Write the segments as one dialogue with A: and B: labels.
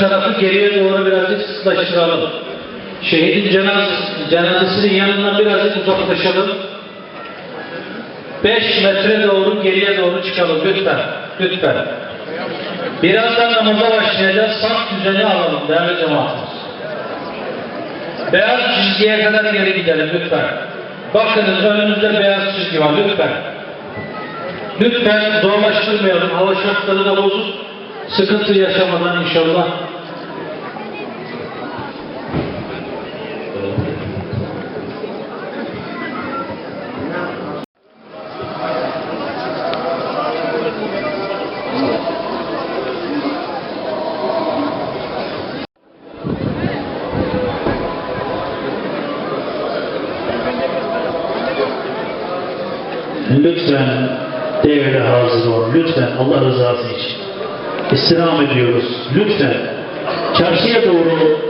A: tarafı geriye doğru birazcık sıklaştıralım. Şehidin cenazesi, cenazesinin yanından birazcık uzaklaşalım. 5 metre doğru geriye doğru çıkalım lütfen. Lütfen. Birazdan namaza başlayacağız. Saf düzeni alalım değerli cemaatimiz. Beyaz çizgiye kadar geri gidelim lütfen. Bakınız önümüzde beyaz çizgi var lütfen. Lütfen zorlaştırmayalım. Hava şartları da bozuk. Sıkıntı yaşamadan inşallah. Lütfen devre hazır olun. Lütfen Allah rızası için. İstirham ediyoruz. Lütfen. Çarşıya doğru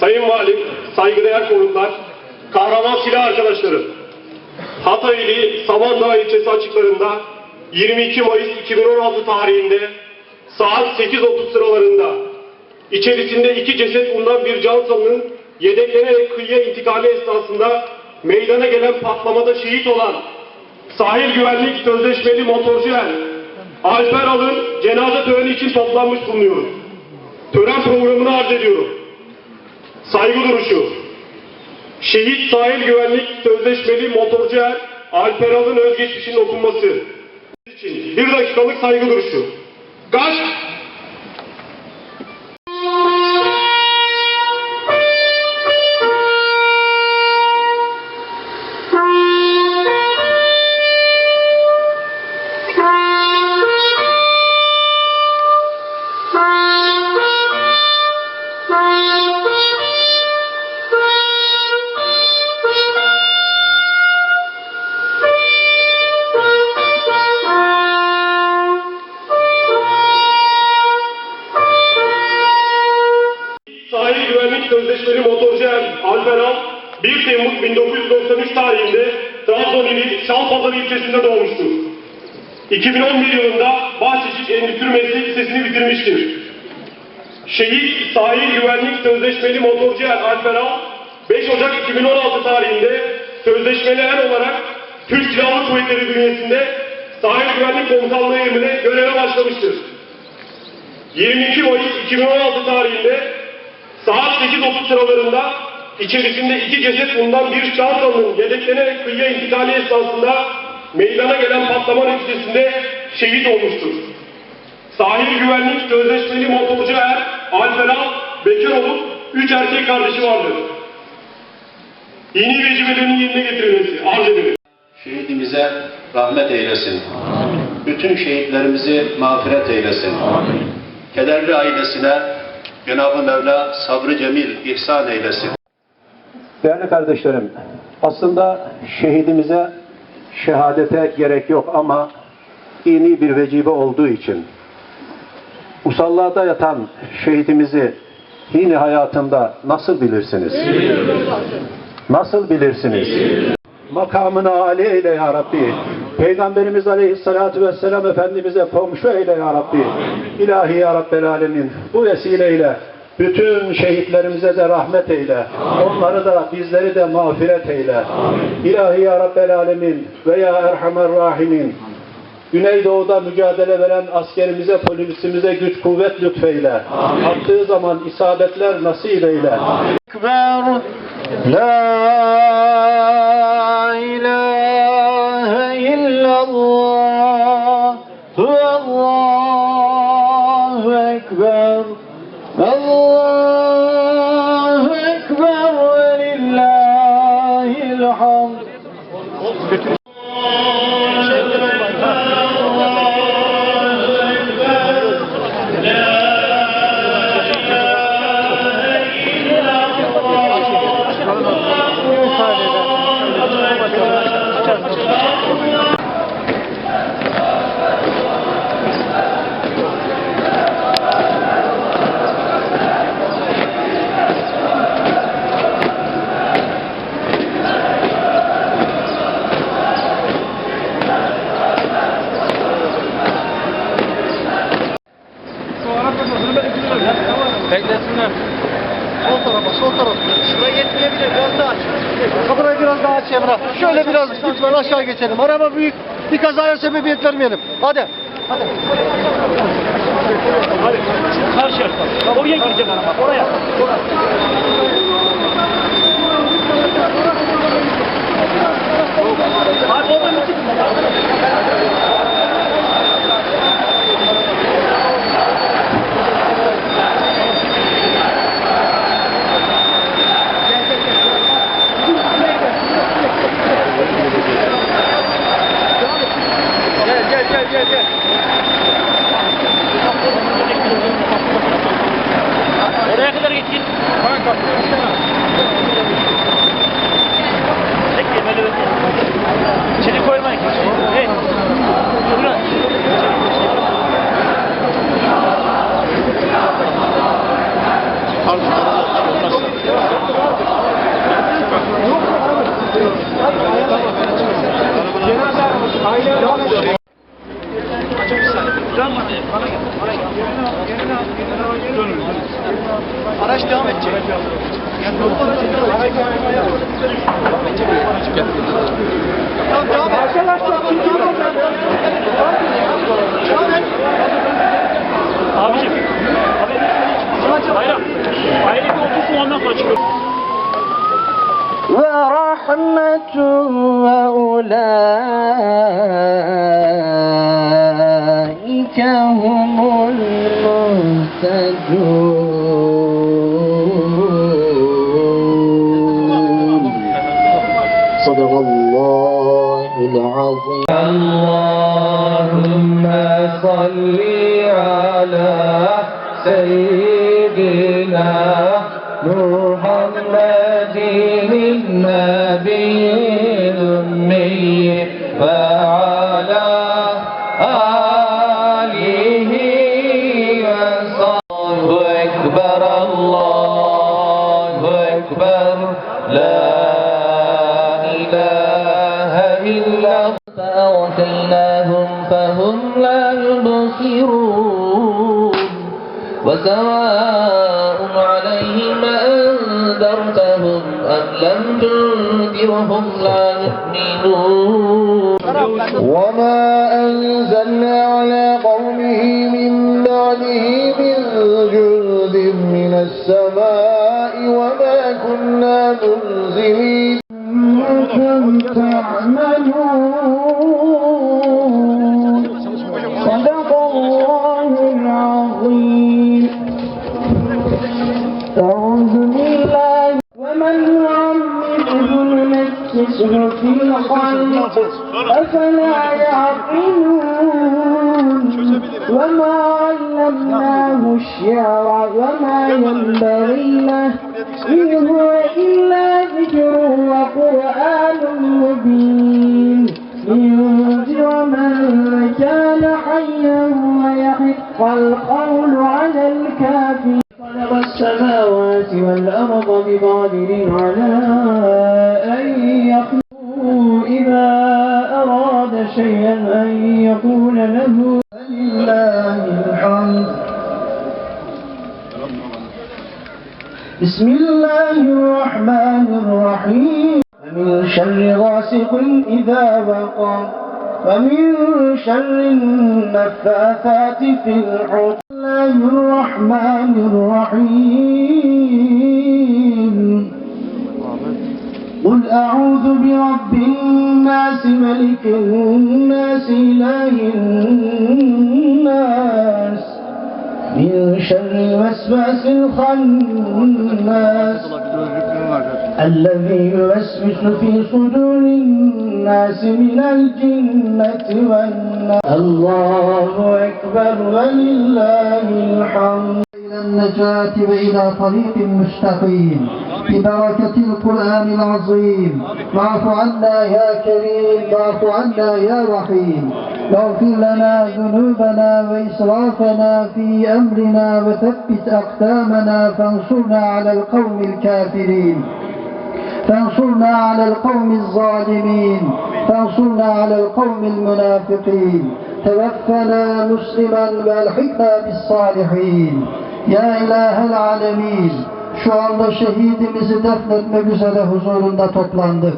B: Sayın Valim, saygıdeğer konuklar, kahraman silah arkadaşları, Hataylı Samandağ ilçesi açıklarında 22 Mayıs 2016 tarihinde saat 8.30 sıralarında içerisinde iki ceset bulunan bir Cansalı'nın yedeklenerek kıyıya intikali esnasında meydana gelen patlamada şehit olan sahil güvenlik sözleşmeli motorcu er Alper Alın cenaze töreni için toplanmış bulunuyoruz. Tören programını arz ediyorum. Saygı duruşu. Şehit sahil güvenlik sözleşmeli motorcu er Alper Alın özgeçmişinin okunması. için bir dakikalık saygı duruşu. Kaç. Motorcu er Alper Al 1 Temmuz 1993 tarihinde Trabzon ili Şalpazarı ilçesinde doğmuştur. 2011 yılında Bahçeşik Endüstri Meslek Lisesi'ni bitirmiştir. Şehit Sahil Güvenlik Sözleşmeli Motorcu er Alper Al 5 Ocak 2016 tarihinde sözleşmeli er olarak Türk Silahlı Kuvvetleri bünyesinde Sahil Güvenlik Komutanlığı emrine göreve başlamıştır. 22 Mayıs 2016 tarihinde saat 8.30 sıralarında içerisinde iki ceset bulunan bir Çağatalı'nın yedeklenerek kıyıya intikali esnasında meydana gelen patlama neticesinde şehit olmuştur. Sahil güvenlik sözleşmeli motorcu er Alper Al bekar olup üç erkek kardeşi vardır. Dini vecibelerinin yerine getirilmesi arz edilir.
C: Şehidimize rahmet eylesin. Bütün şehitlerimizi mağfiret eylesin. Kederli ailesine Cenab-ı Mevla sabrı cemil ihsan eylesin. Değerli kardeşlerim, aslında şehidimize şehadete gerek yok ama dini bir vecibe olduğu için musallada yatan şehidimizi yine hayatında nasıl bilirsiniz? Nasıl bilirsiniz? Makamını âli eyle ya Rabbi. Peygamberimiz Aleyhisselatü Vesselam Efendimiz'e komşu eyle ya Rabbi. İlahi ya Rabbel Alemin. Bu vesileyle bütün şehitlerimize de rahmet eyle. Amin. Onları da bizleri de mağfiret eyle. Amin. İlahi ya Rabbel Alemin ve ya Erhamer Rahimin. Güneydoğu'da mücadele veren askerimize, polisimize güç kuvvet lütfeyle. Amin. Attığı zaman isabetler nasip eyle.
D: Ekber. La lütfen aşağı geçelim. Araba büyük, bir kazaya sebebiyet vermeyelim. Hadi. Hadi. Hadi. Karşıya. Oraya gideceğim araba, oraya. Hadi oradan gidin. gel gel gel
B: gel. Oraya kadar geçin. Hemen kapıya.
E: ورحمة وأولئك هم المهتدون. صدق الله العظيم. اللهم صل على سيدنا محمد وسواء عليهم أنذرتهم أم لم تنذرهم لا يؤمنون. وما أنزلنا على قومه من بعده من جند من السماء وما كنا منزلين. تعملون. نكسه في الخلق أفلا يعقلون بسم الله الرحمن الرحيم. ومن شر غاسق إذا وقب ومن شر النفاثات في العقد. الله الرحمن الرحيم. قل أعوذ برب الناس ملك الناس إله الناس. من شر الوسواس الخناس الذي يوسوس في صدور الناس من الجنة والناس الله أكبر ولله الحمد. إلى النجاة وإلى طريق مستقيم. ببركة القرآن العظيم. واعف عنا يا كريم واعف عنا يا رحيم. واغفر لنا ذنوبنا وإسرافنا في أمرنا وثبت أقدامنا فانصرنا على القوم الكافرين. فانصرنا على القوم الظالمين. فانصرنا على القوم المنافقين. توفنا مسلما والحقنا بالصالحين. Ya ilahel alemin şu anda şehidimizi defnetmek üzere huzurunda toplandık.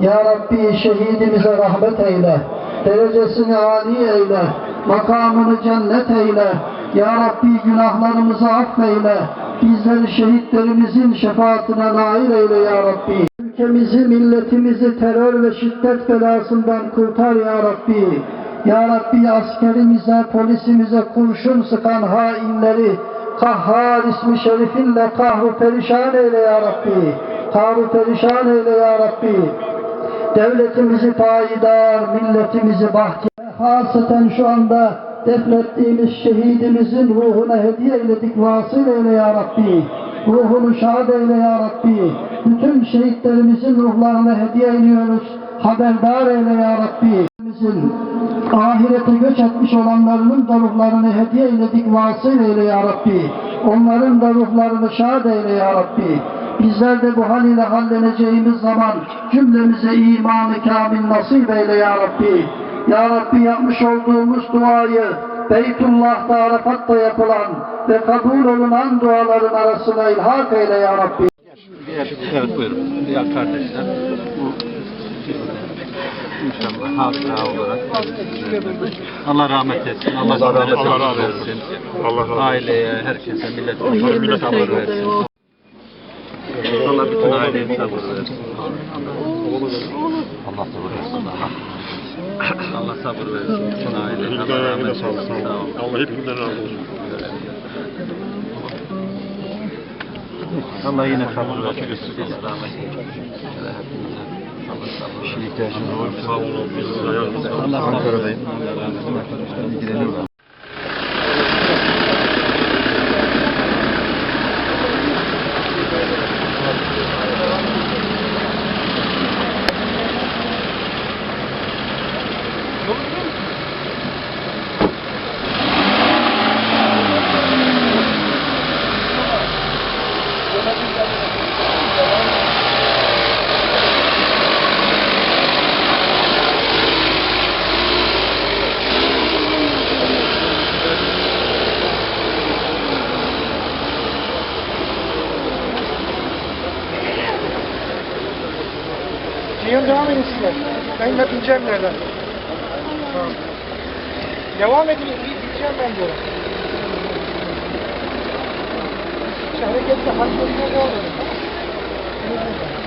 E: Ya Rabbi şehidimize rahmet eyle, derecesini âli eyle, makamını cennet eyle. Ya Rabbi günahlarımızı affeyle, bizleri şehitlerimizin şefaatine nail eyle Ya Rabbi. Ülkemizi, milletimizi terör ve şiddet belasından kurtar Ya Rabbi. Ya Rabbi askerimize, polisimize kurşun sıkan hainleri, Kahhar ismi şerifinle kahru perişan eyle ya Rabbi. Kahru perişan eyle ya Rabbi. Devletimizi payidar, milletimizi bahtiyar. Haseten şu anda defnettiğimiz şehidimizin ruhuna hediye eyledik. Vasıl eyle ya Rabbi. Ruhunu şad eyle ya Rabbi. Bütün şehitlerimizin ruhlarına hediye ediyoruz. Haberdar eyle ya Rabbi. Ahirete göç etmiş olanlarının da ruhlarını hediye eyledik. Vasıl eyle ya Rabbi. Onların da ruhlarını şad eyle ya Rabbi. Bizler de bu hal ile halleneceğimiz zaman cümlemize imanı kamil nasip eyle ya Rabbi. Ya Rabbi yapmış olduğumuz duayı Beytullah'ta Arafat'ta yapılan ve kabul olunan duaların arasına ilhak eyle Ya Rabbi.
F: Evet buyurun. Ya kardeşler. Bu inşallah hatıra olarak. Allah rahmet etsin. Allah, Allah rahmet versin.
G: Allah razı olsun.
F: Aileye, herkese, milletine sabır versin. Allah bütün aileye sabır versin. Allah sabır versin. Allah sabır versin. Bütün aileye. Allah rahmet etsin.
G: Allah hepimizden razı olsun.
F: Allah yine sabır versin. rahmet eylesin. Sabır sabır. Şimdi ihtiyacımız olursa.
G: Sağ olun. Biz ayağınızda.
F: Allah Ankara'dayım. Allah rahmet eylesin.
H: Cihan devam edin sizler. Bineceğim nereden? Tamam. Devam edin. Gideceğim ben. İşte hareketle hareket devam edin.